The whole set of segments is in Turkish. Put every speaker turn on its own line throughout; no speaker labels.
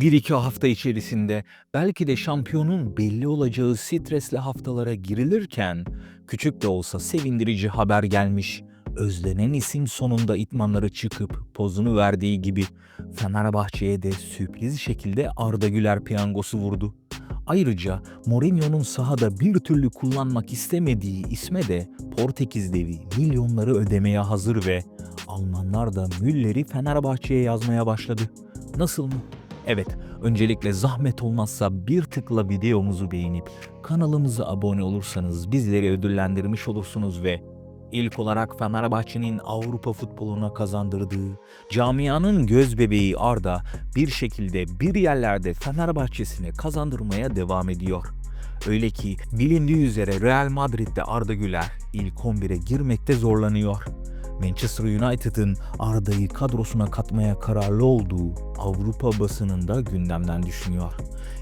Bir iki hafta içerisinde belki de şampiyonun belli olacağı stresli haftalara girilirken küçük de olsa sevindirici haber gelmiş. Özlenen isim sonunda itmanları çıkıp pozunu verdiği gibi Fenerbahçe'ye de sürpriz şekilde Arda Güler piyangosu vurdu. Ayrıca Mourinho'nun sahada bir türlü kullanmak istemediği isme de Portekiz devi milyonları ödemeye hazır ve Almanlar da Müller'i Fenerbahçe'ye yazmaya başladı. Nasıl mı? Evet, öncelikle zahmet olmazsa bir tıkla videomuzu beğenip kanalımıza abone olursanız bizleri ödüllendirmiş olursunuz ve ilk olarak Fenerbahçe'nin Avrupa futboluna kazandırdığı, camianın göz bebeği Arda bir şekilde bir yerlerde Fenerbahçe'sine kazandırmaya devam ediyor. Öyle ki bilindiği üzere Real Madrid'de Arda Güler ilk 11'e girmekte zorlanıyor. Manchester United'ın Arda'yı kadrosuna katmaya kararlı olduğu Avrupa basınında gündemden düşmüyor.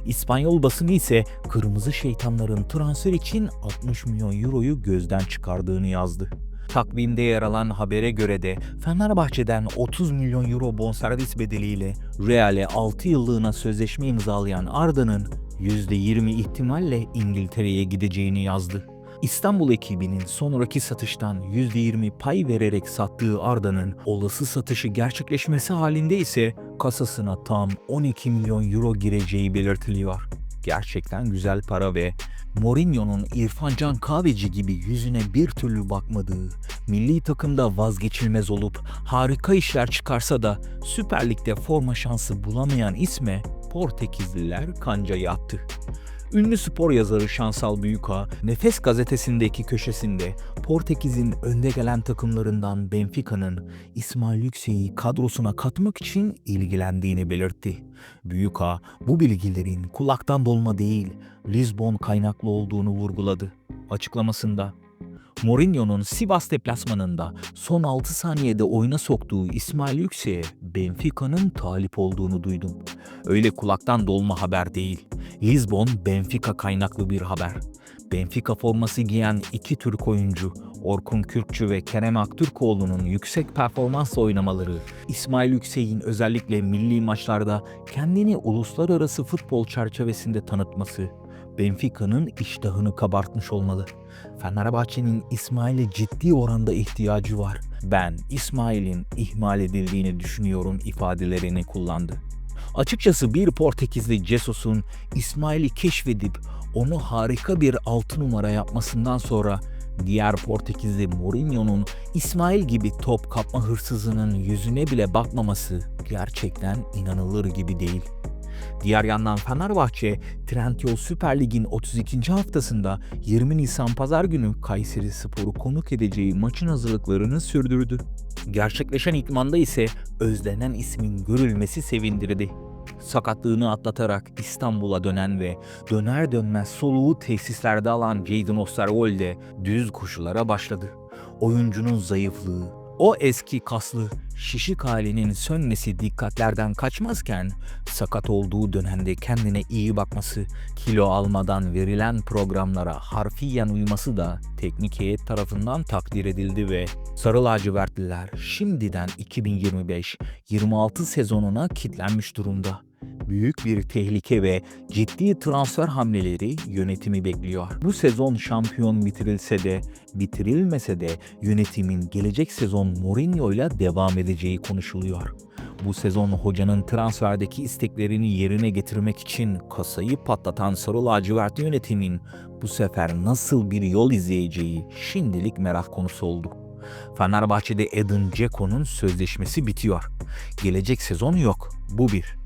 İspanyol basını ise Kırmızı Şeytanların transfer için 60 milyon euroyu gözden çıkardığını yazdı. Takvimde yer alan habere göre de Fenerbahçe'den 30 milyon euro bonservis bedeliyle Real'e 6 yıllığına sözleşme imzalayan Arda'nın %20 ihtimalle İngiltere'ye gideceğini yazdı. İstanbul ekibinin sonraki satıştan %20 pay vererek sattığı Arda'nın olası satışı gerçekleşmesi halinde ise kasasına tam 12 milyon euro gireceği belirtiliyor. Gerçekten güzel para ve Mourinho'nun İrfan Can Kahveci gibi yüzüne bir türlü bakmadığı, milli takımda vazgeçilmez olup harika işler çıkarsa da Süper Lig'de forma şansı bulamayan isme Portekizliler kanca yattı. Ünlü spor yazarı Şansal Büyüka, Nefes gazetesindeki köşesinde Portekiz'in önde gelen takımlarından Benfica'nın İsmail Yüksek'i kadrosuna katmak için ilgilendiğini belirtti. Büyüka, bu bilgilerin kulaktan dolma değil, Lisbon kaynaklı olduğunu vurguladı. Açıklamasında, Mourinho'nun Sivas deplasmanında son 6 saniyede oyuna soktuğu İsmail Yüksek'e Benfica'nın talip olduğunu duydum. Öyle kulaktan dolma haber değil. Lisbon Benfica kaynaklı bir haber. Benfica forması giyen iki Türk oyuncu Orkun Kürkçü ve Kerem Aktürkoğlu'nun yüksek performansla oynamaları, İsmail Yüksek'in özellikle milli maçlarda kendini uluslararası futbol çerçevesinde tanıtması, Benfica'nın iştahını kabartmış olmalı. Fenerbahçe'nin İsmail'e ciddi oranda ihtiyacı var. Ben İsmail'in ihmal edildiğini düşünüyorum ifadelerini kullandı. Açıkçası bir Portekizli Jesus'un İsmail'i keşfedip onu harika bir altı numara yapmasından sonra diğer Portekizli Mourinho'nun İsmail gibi top kapma hırsızının yüzüne bile bakmaması gerçekten inanılır gibi değil. Diğer yandan Fenerbahçe, Trendyol Süper Lig'in 32. haftasında 20 Nisan Pazar günü Kayseri Spor'u konuk edeceği maçın hazırlıklarını sürdürdü. Gerçekleşen itmanda ise özlenen ismin görülmesi sevindirdi. Sakatlığını atlatarak İstanbul'a dönen ve döner dönmez soluğu tesislerde alan Jadon Osterwolde düz koşulara başladı. Oyuncunun zayıflığı, o eski kaslı, şişik halinin sönmesi dikkatlerden kaçmazken sakat olduğu dönemde kendine iyi bakması, kilo almadan verilen programlara harfiyen uyması da teknik heyet tarafından takdir edildi ve Sarı lacivertliler şimdiden 2025-26 sezonuna kitlenmiş durumda. Büyük bir tehlike ve ciddi transfer hamleleri yönetimi bekliyor. Bu sezon şampiyon bitirilse de bitirilmese de yönetimin gelecek sezon Mourinho ile devam edeceği konuşuluyor. Bu sezon hocanın transferdeki isteklerini yerine getirmek için kasayı patlatan Sarı lacivert yönetimin bu sefer nasıl bir yol izleyeceği şimdilik merak konusu oldu. Fenerbahçe'de Edin Dzeko'nun sözleşmesi bitiyor. Gelecek sezon yok. Bu bir.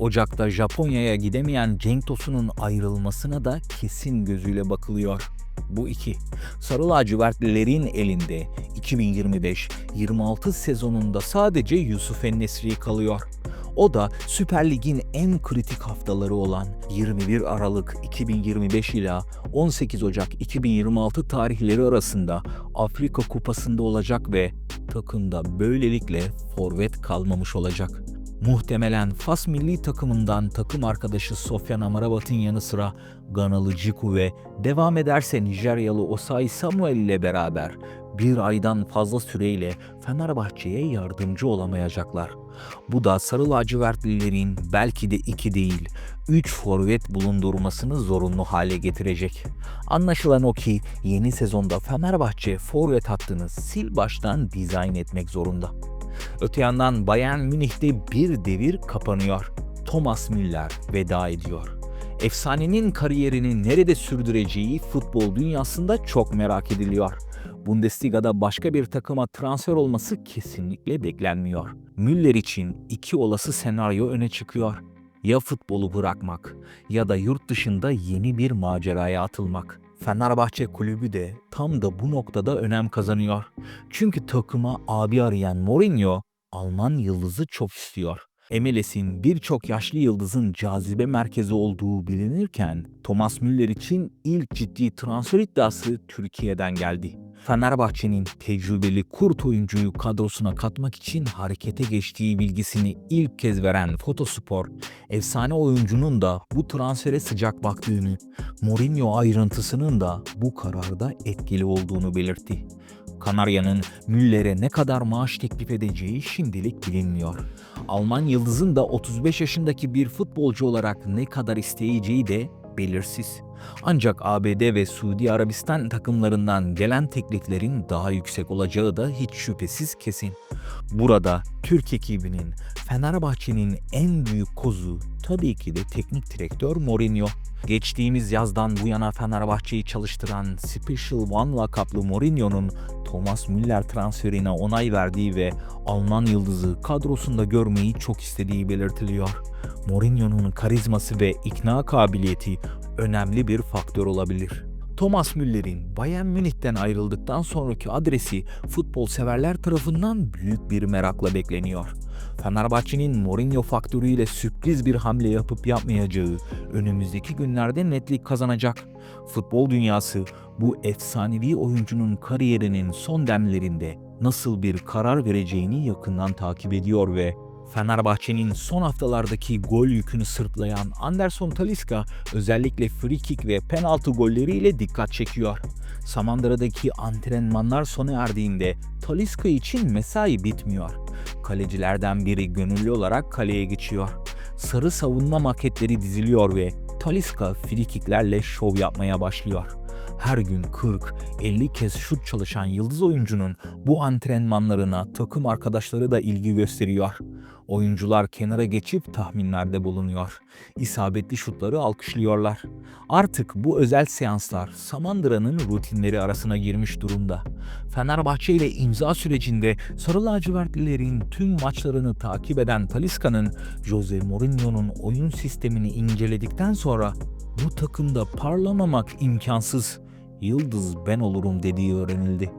Ocak'ta Japonya'ya gidemeyen Cenk Tosun'un ayrılmasına da kesin gözüyle bakılıyor. Bu iki. Sarı lacivertlilerin elinde 2025-26 sezonunda sadece Yusuf Ennesri kalıyor. O da Süper Lig'in en kritik haftaları olan 21 Aralık 2025 ile 18 Ocak 2026 tarihleri arasında Afrika Kupası'nda olacak ve takımda böylelikle forvet kalmamış olacak. Muhtemelen Fas milli takımından takım arkadaşı Sofyan Amrabat'ın yanı sıra Ganalı Ciku ve devam ederse Nijeryalı Osai Samuel ile beraber bir aydan fazla süreyle Fenerbahçe'ye yardımcı olamayacaklar. Bu da Sarı Lacivertlilerin belki de iki değil, üç forvet bulundurmasını zorunlu hale getirecek. Anlaşılan o ki yeni sezonda Fenerbahçe forvet hattını sil baştan dizayn etmek zorunda. Öte yandan Bayern Münih'te bir devir kapanıyor. Thomas Müller veda ediyor. Efsanenin kariyerini nerede sürdüreceği futbol dünyasında çok merak ediliyor. Bundesliga'da başka bir takıma transfer olması kesinlikle beklenmiyor. Müller için iki olası senaryo öne çıkıyor. Ya futbolu bırakmak ya da yurt dışında yeni bir maceraya atılmak. Fenerbahçe kulübü de tam da bu noktada önem kazanıyor. Çünkü takıma abi arayan Mourinho Alman yıldızı çok istiyor. MLS'in birçok yaşlı yıldızın cazibe merkezi olduğu bilinirken Thomas Müller için ilk ciddi transfer iddiası Türkiye'den geldi. Fenerbahçe'nin tecrübeli kurt oyuncuyu kadrosuna katmak için harekete geçtiği bilgisini ilk kez veren Fotospor, efsane oyuncunun da bu transfere sıcak baktığını, Mourinho ayrıntısının da bu kararda etkili olduğunu belirtti. Kanarya'nın Müller'e ne kadar maaş teklif edeceği şimdilik bilinmiyor. Alman yıldızın da 35 yaşındaki bir futbolcu olarak ne kadar isteyeceği de belirsiz. Ancak ABD ve Suudi Arabistan takımlarından gelen tekliflerin daha yüksek olacağı da hiç şüphesiz kesin. Burada Türk ekibinin Fenerbahçe'nin en büyük kozu tabii ki de teknik direktör Mourinho. Geçtiğimiz yazdan bu yana Fenerbahçe'yi çalıştıran Special One lakaplı Mourinho'nun Thomas Müller transferine onay verdiği ve Alman yıldızı kadrosunda görmeyi çok istediği belirtiliyor. Mourinho'nun karizması ve ikna kabiliyeti önemli bir faktör olabilir. Thomas Müller'in Bayern Münih'ten ayrıldıktan sonraki adresi futbol severler tarafından büyük bir merakla bekleniyor. Fenerbahçe'nin Mourinho faktörüyle sürpriz bir hamle yapıp yapmayacağı önümüzdeki günlerde netlik kazanacak. Futbol dünyası bu efsanevi oyuncunun kariyerinin son demlerinde nasıl bir karar vereceğini yakından takip ediyor ve Fenerbahçe'nin son haftalardaki gol yükünü sırtlayan Anderson Talisca özellikle free kick ve penaltı golleriyle dikkat çekiyor. Samandıra'daki antrenmanlar sona erdiğinde Talisca için mesai bitmiyor. Kalecilerden biri gönüllü olarak kaleye geçiyor. Sarı savunma maketleri diziliyor ve Talisca frikiklerle şov yapmaya başlıyor. Her gün 40-50 kez şut çalışan yıldız oyuncunun bu antrenmanlarına takım arkadaşları da ilgi gösteriyor. Oyuncular kenara geçip tahminlerde bulunuyor. İsabetli şutları alkışlıyorlar. Artık bu özel seanslar Samandıra'nın rutinleri arasına girmiş durumda. Fenerbahçe ile imza sürecinde Sarı lacivertlilerin tüm maçlarını takip eden Talisca'nın Jose Mourinho'nun oyun sistemini inceledikten sonra bu takımda parlamamak imkansız, yıldız ben olurum dediği öğrenildi.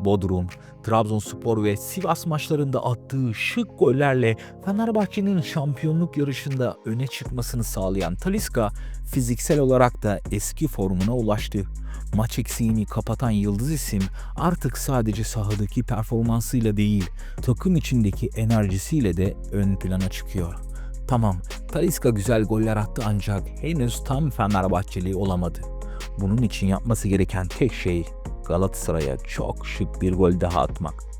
Bodrum, Trabzonspor ve Sivas maçlarında attığı şık gollerle Fenerbahçe'nin şampiyonluk yarışında öne çıkmasını sağlayan Talisca fiziksel olarak da eski formuna ulaştı. Maç eksiğini kapatan yıldız isim artık sadece sahadaki performansıyla değil, takım içindeki enerjisiyle de ön plana çıkıyor. Tamam, Talisca güzel goller attı ancak henüz tam Fenerbahçeli olamadı. Bunun için yapması gereken tek şey Galatasaray'a çok şık bir gol daha atmak.